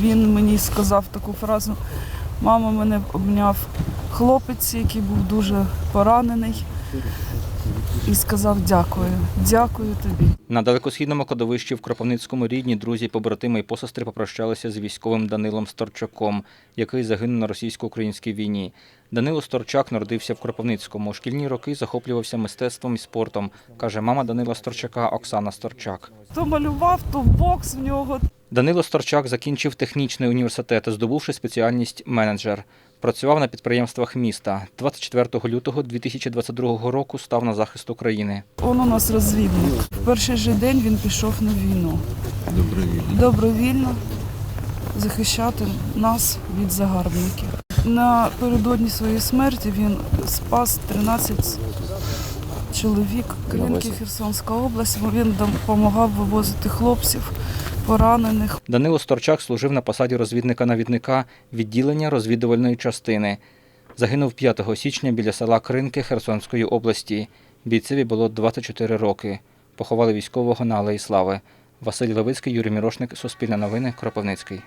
Він мені сказав таку фразу: мама мене обняв хлопець, який був дуже поранений, і сказав дякую, дякую тобі. На далекосхідному кладовищі в Кропивницькому рідні, друзі, побратими і посестри попрощалися з військовим Данилом Сторчаком, який загинув на російсько-українській війні. Данило Сторчак народився в Кропивницькому. Шкільні роки захоплювався мистецтвом і спортом, каже мама Данила Сторчака Оксана Сторчак. То малював, то бокс в нього. Данило Сторчак закінчив технічний університет, здобувши спеціальність менеджер. Працював на підприємствах міста. 24 лютого 2022 року став на захист України. Он у нас розвідник. В перший же день він пішов на війну. Добровільно. Добровільно захищати нас від загарбників. Напередодні своєї смерті він спас 13 чоловік. Кринки Херсонська область. Він допомагав вивозити хлопців, поранених. Данило Сторчак служив на посаді розвідника-навідника відділення розвідувальної частини. Загинув 5 січня біля села Кринки Херсонської області. Бійцеві було 24 роки. Поховали військового на Алеї Слави. Василь Левицький, Юрій Мірошник, Суспільне новини, Кропивницький.